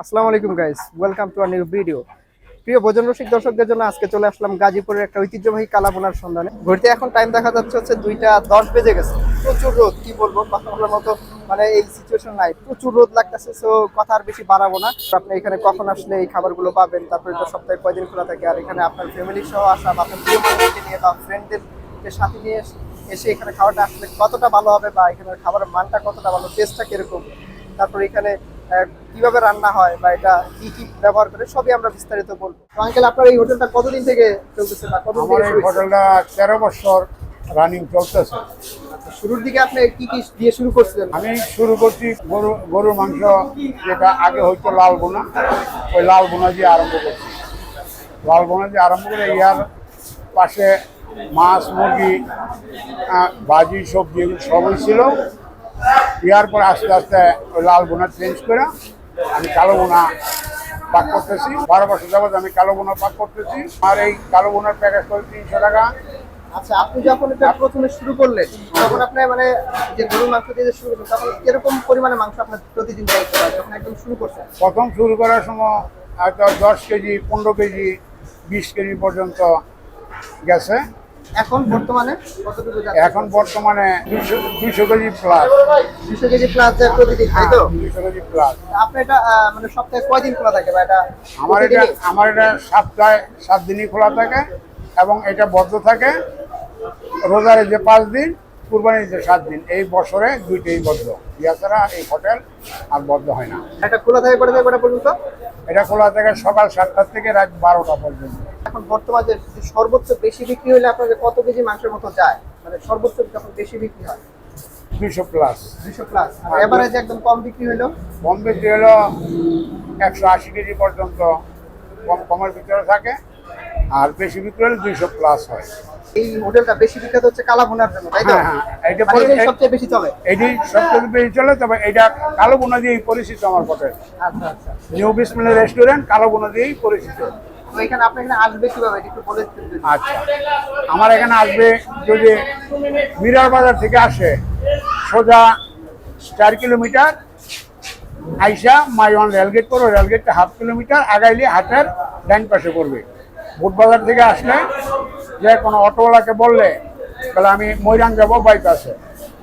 আসসালামু আলাইকুম guys welcome to our new video প্রিয় ভোজন রসিক দর্শকদের জন্য আজকে চলে আসলাম গাজীপুরের একটা ঐতিহ্যবাহী কালাবোনার সন্ধানে। ঘুরতে এখন টাইম দেখা যাচ্ছে হচ্ছে দুইটা দশ বেজে গেছে। প্রচুর রোদ, কি বলব? কথা মতো মানে এই সিচুয়েশন নাই। প্রচুর রোদ লাগতেছে সো কথা আর বেশি বাড়াবো না। আপনি এখানে কখন আসলে এই খাবারগুলো পাবেন? তারপরে তো সপ্তাহে কয়দিন খোলা থাকে। আর এখানে আপনার ফ্যামিলি সহ আসা বা আপনার প্রিয় মানুষকে নিয়ে বা ফ্রেন্ডদের সাথে নিয়ে এসে- এখানে খাবারটা আসলে কতটা ভালো হবে বা এখানে খাবারের মানটা কতটা ভালো টেস্টটা কীরকম? তারপর এখানে কীভাবে রান্না হয় বা এটা কি কি ব্যবহার করে সবই আমরা বিস্তারিত বলব। তো আঙ্কেল আপনার এই হোটেলটা কতদিন থেকে চলতেছে বা কতদিন আমার এই হোটেলটা তেরো বছর রানিং চলতেছে। আচ্ছা, শুরুর দিকে আপনি কি কি দিয়ে শুরু করছিলেন? আমি শুরু করছি গরু গরুর মাংস যেটা আগে হয়তো লাল বোনা। ওই লাল বোনা দিয়ে আরম্ভ করছি। লাল বোনা দিয়ে আরম্ভ করে ইয়ার পাশে মাছ মুরগি ভাজি সবজি এগুলো সবই ছিল। ইয়ার পর আস্তে আস্তে ওই লাল বোনা চেঞ্জ করে আমি কালো বোনা পাক করতেছি। বারো বছর যাবত আমি কালো বোনা পাক করতেছি। আর এই কালো বোনার প্যাকেজ করে তিনশো টাকা। আচ্ছা আপনি যখন এটা প্রথমে শুরু করলেন তখন আপনি মানে যে গরুর মাংস দিয়ে শুরু করলেন তখন কীরকম পরিমাণে মাংস আপনার প্রতিদিন হয় যখন একদম শুরু করছেন? প্রথম শুরু করার সময় হয়তো দশ কেজি পনেরো কেজি বিশ কেজি পর্যন্ত গেছে। এখন বর্তমানে কতটুকু এখন বর্তমানে দুশো কেজি প্লাস দুশো কেজি প্লাস প্রতিদিন তাই তো? দুশো কেজি প্লাস আপনি এটা মানে সপ্তাহে কয়দিন খোলা থাকে বা এটা আমার এটা? আমার এটা সপ্তাহে সাত দিনই খোলা থাকে এবং এটা বদ্ধ থাকে। রোজারে যে পাঁচ দিন কুরবানির যে সাত দিন এই বছরে দুইটাই বদ্ধ এছাড়া এই হোটেল আর বদ্ধ হয় না। এটা খোলা থাকে কটা থেকে কটা পর্যন্ত? এটা খোলা থাকে সকাল সাতটা থেকে রাত বারোটা পর্যন্ত। এখন বর্তমানে সর্বোচ্চ বেশি বিক্রি হলে আপনাদের কত কেজি মাংসের মতো যায়? মানে সর্বোচ্চ যখন বেশি বিক্রি হয়? দুশো প্লাস দুশো প্লাস আর এভারেজ একদম কম বিক্রি হলো? কম বেশি হলো একশো আশি কেজি পর্যন্ত। কম কমের ভিতরে থাকে। আর বেশি বিক্রি হলে দুইশো প্লাস হয়। এই হোটেলটা বেশি বিখ্যাত হচ্ছে জন্য তাই তো? হ্যাঁ, হ্যাঁ, এইটা মানে সবচেয়ে বেশি চলে। এটি বেশি চলে তবে এটা দিয়েই পরিচিত আমার আচ্ছা আচ্ছা। নিউ বিসমিল্লা রেস্টুরেন্ট দিয়েই পরিচিত। তো এখানে আপনি এখানে আসবে কীভাবে? একটু বলে। আচ্ছা। আমার এখানে আসবে যদি মিরার বাজার থেকে আসে সোজা চার কিলোমিটার আইসা মাইওয়ান রেলগেট করো রেলগেটটা হাফ কিলোমিটার আগাইলে হাটের ডাইন পাশে করবে বুটবাজার থেকে আসলে যে কোনো অটোওয়ালাকে বললে, তাহলে আমি ময়রাং যাব বাইপাসে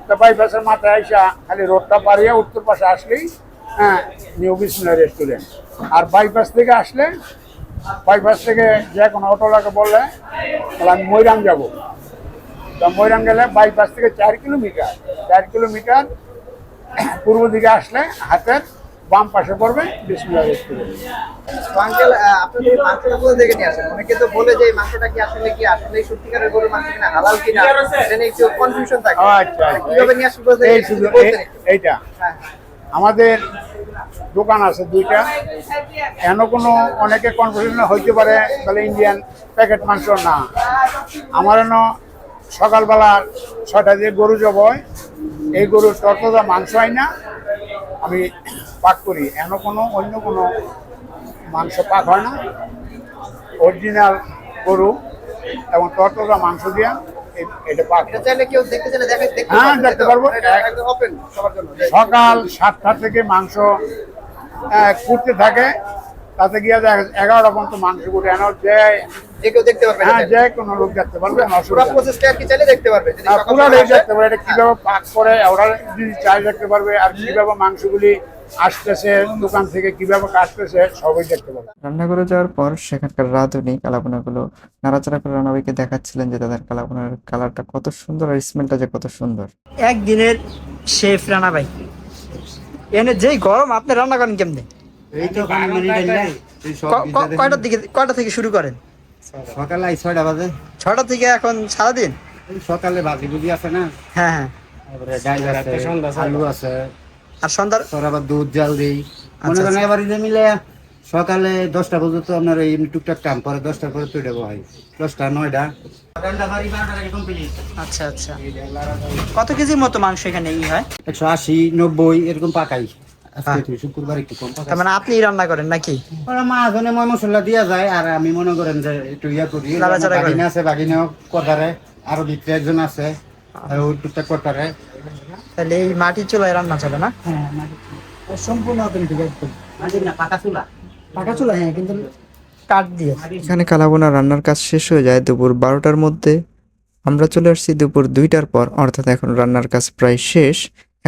তো বাইপাসের মাথায় আইসা খালি রোডটা পারিয়ে উত্তর পাশে আসলেই হ্যাঁ নিউ বিসমিল্লা রেস্টুরেন্ট আর বাইপাস থেকে আসলে বাইপাস থেকে যে কোনো অটোওয়ালাকে বললে, তাহলে আমি ময়রাং যাব। তা ময়রাং গেলে বাইপাস থেকে চার কিলোমিটার চার কিলোমিটার পূর্ব দিকে আসলে হাতের বাম পাশে পড়বে বিসমিল্লা রেস্টুরেন্ট তো আঙ্কেল আপনাদের এই মাংসটা কোথা থেকে নিয়ে আসেন? অনেকে তো বলে যে এই মাংসটা কি আসলে কি আসলে সত্যিকারের গরুর মাংস কিনা হালাল কিনা? এটা নিয়ে একটু কনফিউশন থাকে। আচ্ছা কীভাবে নিয়ে এই শুধু বলতেন এই- একটু। এইটা। হ্যাঁ। আমাদের দোকান আছে দুইটা। এন কোনো অনেকে কনফিউশন হইতে পারে তাহলে ইন্ডিয়ান প্যাকেট মাংস না। আমার সকালবেলা ছটা দিয়ে গরু জবাই এই গরুর তরতাজা মাংস হয় না। আমি পাক করি। এন কোনো অন্য কোনো মাংস পাক হয় না। অরিজিনাল গরু এবং তরতাজা মাংস দিয়া এটা পাক চাইলে কেউ দেখতে চাইলে দেখে হ্যাঁ, দেখতে পারব। সকাল সাতটা থেকে মাংস কুটতে থাকে। তাতে গিয়ে এগারোটা পর্যন্ত মাংস কুটে। আনো যে যে কেউ দেখতে পারবে হ্যাঁ যে কোনো লোক দেখতে পারবে পুরো প্রসেসটা কি চাইলে দেখতে পারবে? যদি হ্যাঁ, পুরো সকাল দেখতে পারে এটা কীভাবে পাক করে ওরা যদি চাই দেখতে পারবে আর কীভাবে মাংসগুলি আসতেছে দোকান থেকে কীভাবে কাটতেছে সবই দেখতে পারবে। রান্না যাওয়ার পর সেখানকার রাঁধুনি কালাবোনাগুলো নাড়াচাড়া করে রান্নাবাইকে দেখাচ্ছিলেন যে তাদের কালাবোনার কালারটা কত সুন্দর আর স্মেলটা যে কত সুন্দর। একদিনের শেফ রানা ভাই। এনে যেই গরম আপনি রান্না করেন কেমনে? মানে। কয়টার দিকে কয়টা থেকে শুরু করেন? সকালে এই ছয়টা বাজে। ছটা থেকে এখন সারাদিন? সকালে ভাজি ভুজি আছে না? হ্যাঁ হ্যাঁ। তারপরে ডাইল আছে আলু আছে। আর সন্ধ্যার তোর আবার দুধ জাল দিই। মনে আচ্ছা, করেন এবার যে মিলে সকালে দশটা পর্যন্ত আপনার এই এমনি টুকটাক কাম পরে দশটার পরে তুই দেবো হয়। দশটা নয়টা। আচ্ছা আচ্ছা। কত কেজির মতো মাংস এখানে ই হয়? একশো আশি নব্বই এরকম পাকাই। তার মানে আপনি রান্না করেন নাকি? ওরা মাঝনে ময় মশলা দিয়া যায় আর আমি মনে করেন যে একটু ইয়া করি নাড়াচাড়া আছে বাগিনাও কটারে আরও ভিতরে একজন আছে টুকটাক কটারে। তাহলে এই মাটির চুলায় রান্না চলে না? হ্যাঁ সম্পূর্ণ অথেন্টিক একদম। পাকা চুলা? হ্যাঁ কিন্তু কাঠ দিয়ে। এখানে কালাবোনা রান্নার কাজ শেষ হয়ে যায় দুপুর বারোটার মধ্যে। আমরা চলে আসছি দুপুর দুইটার পর অর্থাৎ এখন রান্নার কাজ প্রায় শেষ।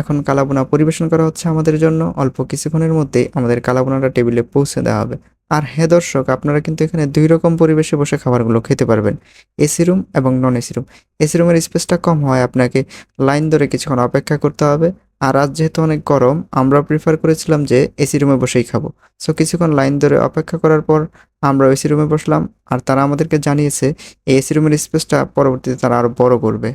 এখন কালাবোনা পরিবেশন করা হচ্ছে আমাদের জন্য। অল্প কিছুক্ষণের মধ্যেই আমাদের কালাবোনাটা টেবিলে পৌঁছে দেওয়া হবে। আর হ্যাঁ দর্শক, আপনারা কিন্তু এখানে দুই রকম পরিবেশে বসে খাবারগুলো খেতে পারবেন। এসি রুম এবং নন এসি রুম। এসি রুমের স্পেসটা কম হয়, আপনাকে লাইন ধরে কিছুক্ষণ অপেক্ষা করতে হবে। আর আজ যেহেতু অনেক গরম, আমরা প্রিফার করেছিলাম যে এসি রুমে বসেই খাব। সো কিছুক্ষণ লাইন ধরে অপেক্ষা করার পর আমরা এসি রুমে বসলাম। আর তারা আমাদেরকে জানিয়েছে, এই এসি রুমের স্পেসটা পরবর্তীতে তারা আরও বড় করবে।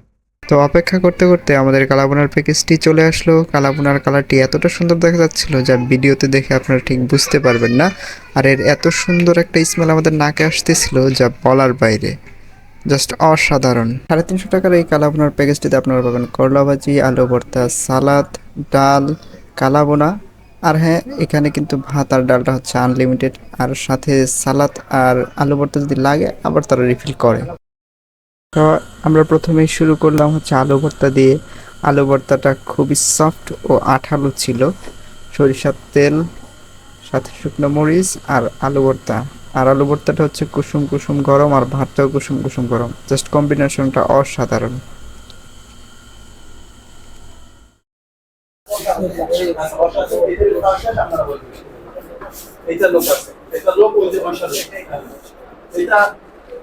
তো অপেক্ষা করতে করতে আমাদের কালাবোনার প্যাকেজটি চলে আসলো। কালাবোনার কালারটি এতটা সুন্দর দেখা যাচ্ছিল যা ভিডিওতে দেখে আপনারা ঠিক বুঝতে পারবেন না। আর এর এত সুন্দর একটা স্মেল আমাদের নাকে আসতেছিল যা বলার বাইরে। জাস্ট অসাধারণ। সাড়ে তিনশো টাকার এই কালাবোনার প্যাকেজটিতে আপনারা পাবেন করলা ভাজি, আলু ভর্তা, সালাদ, ডাল, কালাবোনা। আর হ্যাঁ এখানে কিন্তু ভাত আর ডালটা হচ্ছে আনলিমিটেড আর সাথে সালাদ আর আলু ভর্তা যদি লাগে, আবার তারা রিফিল করে। আমরা প্রথমেই শুরু করলাম হচ্ছে আলু ভর্তা দিয়ে। আলু ভর্তাটা খুবই সফট ও আঠালো ছিল। সরিষার তেল, সাথে শুকনো মরিচ আর আলু ভর্তা। আর আলু ভর্তাটা হচ্ছে কুসুম কুসুম গরম আর ভাতটাও কুসুম কুসুম গরম। জাস্ট কম্বিনেশনটা অসাধারণ। এইটা লোক আছে। এটা লোক ওই যে এটা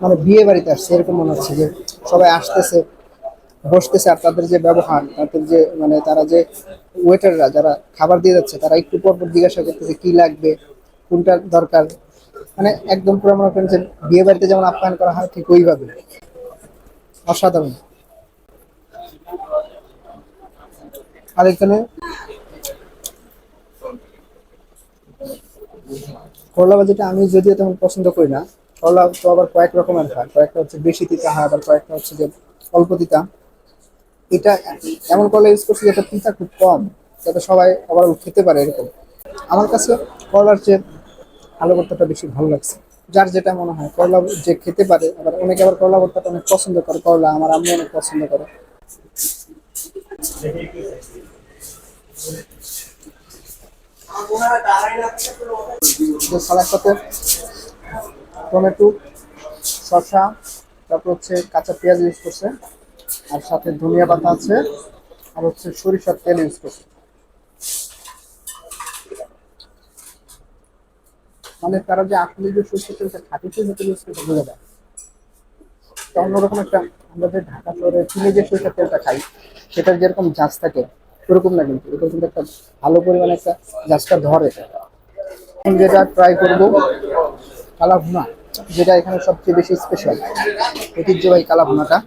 মানে বিয়ে বাড়িতে আসছে, এরকম মনে হচ্ছে যে সবাই আসতেছে, বসতেছে, আর তাদের যে ব্যবহার, তাদের যে মানে তারা যে ওয়েটাররা যারা খাবার দিয়ে যাচ্ছে, তারা একটু পর পর জিজ্ঞাসা করতেছে কি লাগবে, কোনটা দরকার? মানে একদম পুরো মনে করেন যে বিয়ে বাড়িতে যেমন আপ্যায়ন করা হয় ঠিক ওইভাবে। অসাধারণ। আর এখানে করলা ভাজিটা আমি যদিও তেমন পছন্দ করি না করলা তো আবার কয়েক রকমের হয়। কয়েকটা হচ্ছে বেশি তিতা হয়, আবার কয়েকটা হচ্ছে যে অল্প তিতা। এটা এমন করলা ইউজ করছি যেটা তিতা খুব কম যাতে সবাই আবার খেতে পারে এরকম। আমার কাছে করলার চেয়ে আলু ভর্তাটা বেশি ভালো লাগছে। যার যেটা মনে হয় করলা যে খেতে পারে, আবার অনেকে আবার করলা ভর্তাটা অনেক পছন্দ করে করলা আমার আম্মু অনেক পছন্দ করে। সালাদ সাথে টমেটো, শসা, তারপর হচ্ছে কাঁচা পেঁয়াজ ইউজ করছে, আর সাথে ধনিয়া পাতা আছে, আর হচ্ছে সরিষার তেল ইউজ করছে। মানে তারা যে আসলে যে সরিষার তেলটা খাঁটি সরিষার তেল ইউজ করছে বোঝা যায়। অন্যরকম একটা আমরা যে ঢাকা শহরে চুলে যে সরিষার তেলটা খাই সেটার যেরকম জাঁচ থাকে ওরকম না কিন্তু এটা কিন্তু একটা ভালো পরিমাণে একটা জাঁচটা ধরে। যেটা ট্রাই করব কালা ভুনা যেটা এখানে সবচেয়ে বেশি স্পেশাল ঐতিহ্যবাহী কালা ভুনাটা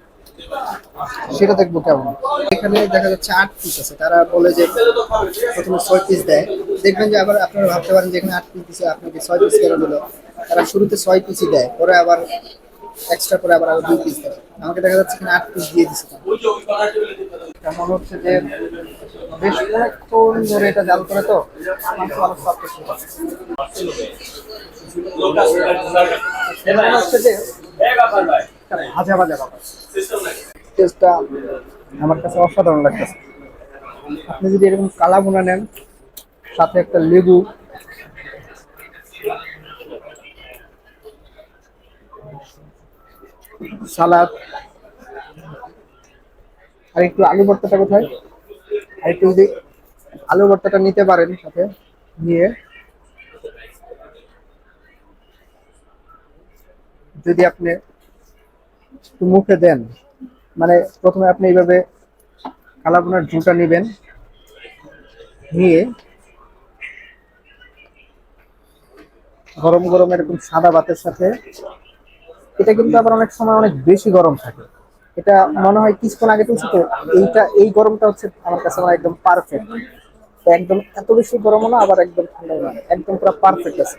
সেটা দেখব কেমন। এখানে দেখা যাচ্ছে আট পিস আছে। তারা বলে যে প্রথমে ছয় পিস দেয়। দেখবেন যে আবার আপনারা ভাবতে পারেন যে এখানে আট পিস দিচ্ছে আপনাকে ছয় পিস কেন দিল? তারা শুরুতে ছয় পিসই দেয় পরে আবার এক্সট্রা করে আবার আবার দুই পিস দেয়। আমাকে দেখা যাচ্ছে এখানে আট পিস দিয়ে দিচ্ছে। মনে হচ্ছে যে বেশ অনেকক্ষণ ধরে এটা জাল করে তো? ভাজা ব্যাপার। টেস্টটা আমার কাছে অসাধারণ লাগতেছে। আপনি যদি এরকম কালা বোনা নেন, সাথে একটা লেবু, সালাদ, আর একটু আলু ভর্তাটা কোথায়? যদি আলু ভর্তাটা নিতে পারেন সাথে নিয়ে। যদি আপনি মুখে দেন মানে প্রথমে আপনি এইভাবে কালাবোনার ঝুলটা নেবেন, নিয়ে গরম গরম এরকম সাদা ভাতের সাথে। এটা কিন্তু আবার অনেক সময় অনেক বেশি গরম থাকে। এটা মনে হয় কিছুক্ষণ আগে তুলছি তো এইটা এই গরমটা হচ্ছে আমার কাছে মানে একদম পারফেক্ট একদম এত বেশি গরমও না আবার একদম ঠান্ডাও না একদম পুরো পারফেক্ট আছে।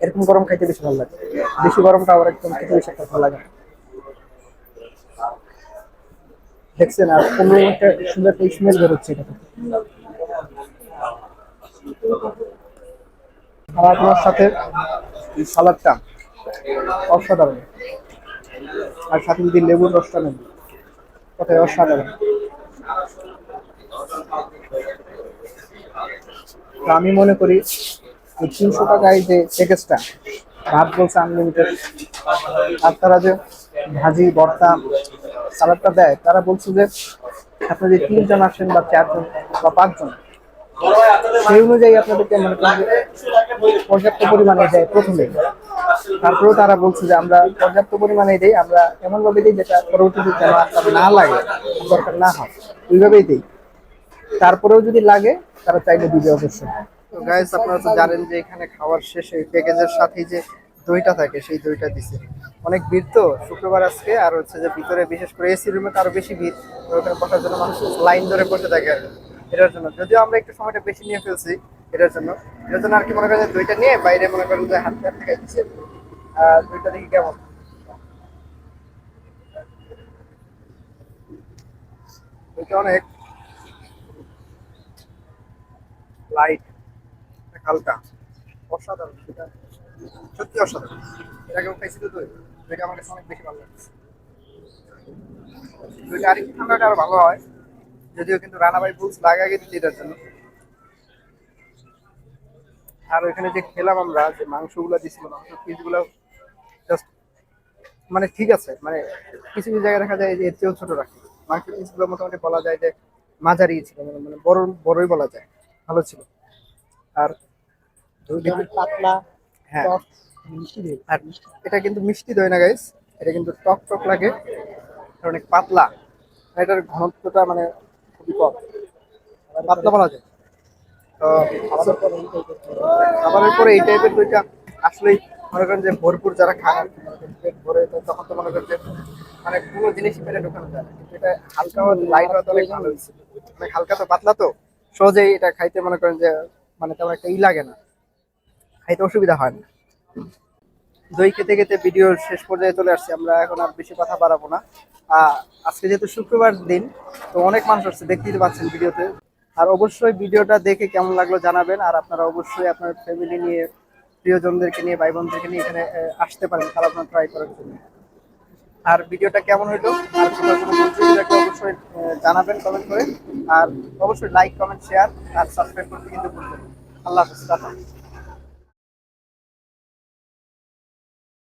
এরকম গরম খাইতে বেশি ভালো লাগে। বেশি গরমটা আবার একদম খেতে বেশি একটা ভালো লাগে দেখছেন আর কোনো একটা সুন্দর একটা স্মেল বেরোচ্ছে এটা থেকে। খাওয়া সাথে এই সালাদটা। অসাধারণ। আর সাথে যদি লেবুর রসটা নেন, কথায় অসাধারণ। আমি মনে করি তিনশো টাকায় যে প্যাকেজটা ভাত বলছে আনলিমিটেড আর তারা যে ভাজি, ভর্তা, সালাদটা দেয়, তারা বলছে যে আপনি যদি তিনজন আসেন বা চারজন বা পাঁচজন, সেই অনুযায়ী আপনাদেরকে মনে যে পর্যাপ্ত পরিমাণে দেয় প্রথমে। তারপরেও তারা বলছে যে আমরা পর্যাপ্ত পরিমাণে দিই, আমরা এমন ভাবে দিই যেটা পরবর্তীতে যেন আপনার না লাগে, দরকার না হয়। ওইভাবেই দিই। তারপরেও যদি লাগে, তারা চাইলে দিবে অবশ্যই। তো গাইস আপনারা তো জানেন যে এখানে খাওয়ার শেষে প্যাকেজের সাথে যে দইটা থাকে, সেই দইটা দিছে। অনেক ভিড় তো শুক্রবার আজকে, আর হচ্ছে যে ভিতরে বিশেষ করে এসি রুমে তো আরও বেশি ভিড় ওখানে বসার জন্য মানুষ লাইন ধরে বসে থাকে আর। এটার জন্য। যদিও আমরা একটু সময়টা বেশি নিয়ে ফেলছি এটার জন্য। এটার জন্য আর কি মনে করেন দইটা নিয়ে বাইরে মনে করেন যে হাত হাত আর দইটা দেখি কেমন। দইটা অনেক লাইট হালকা, অসাধারণ সেটা সত্যি অসাধারণ। এর আগেও খাইছি তো দই, দইটা আমার কাছে অনেক বেশি ভালো লাগছে। দইটা আরেকটু ঠান্ডাটা আরও ভালো হয়, যদিও কিন্তু রানাবাই বুলস লাগা গেছে এটার জন্য। আর ওইখানে যে খেলাম আমরা যে মাংসগুলো দিছিল মাংস পিসগুলো জাস্ট মানে ঠিক আছে মানে কিছু কিছু জায়গায় দেখা যায় যে এর চেয়েও ছোট রাখে। মাংস পিসগুলো মোটামুটি বলা যায় যে মাঝারি ছিল মানে মানে বড় বড়ই বলা যায় ভালো ছিল। আর পাতলা হ্যাঁ। আর এটা কিন্তু মিষ্টি দই না গাইস এটা কিন্তু টক টক লাগে অনেক পাতলা। এটার ঘনত্বটা মানে খুবই কম। পাতলা বলা যায়। খাবারের পরে এই টাইপের দইটা আসলেই মনে করেন যে ভরপুর যারা খান পেট ভরে তখন তো মনে করেন যে মানে কোনো জিনিসই পেটে ঢোকানো যায় এটা হালকা লাইট হওয়া তো অনেক ভালো হয়েছে। মানে হালকা তো পাতলা তো, সহজেই এটা খাইতে মনে করেন যে মানে তেমন একটা ই লাগে না। খাইতে অসুবিধা হয় না। দই খেতে খেতে ভিডিওর শেষ পর্যায়ে চলে আসছি, আমরা এখন আর বেশি কথা বাড়াবো না। আজকে যেহেতু শুক্রবার দিন, তো অনেক মানুষ আসছে, দেখতেই পাচ্ছেন ভিডিওতে আর অবশ্যই ভিডিওটা দেখে কেমন লাগল জানাবেন, আর আপনারা অবশ্যই আপনার ফ্যামিলি নিয়ে, প্রিয়জনদেরকে নিয়ে ভাই বোনদেরকে নিয়ে এখানে আসতে পারেন তারা আপনার ট্রাই করার জন্য। আর ভিডিওটা কেমন হইল, আর অবশ্যই জানাবেন কমেন্ট করে। আর অবশ্যই লাইক কমেন্ট শেয়ার আর সাবস্ক্রাইব করতে কিন্তু আল্লাহ হাফিজ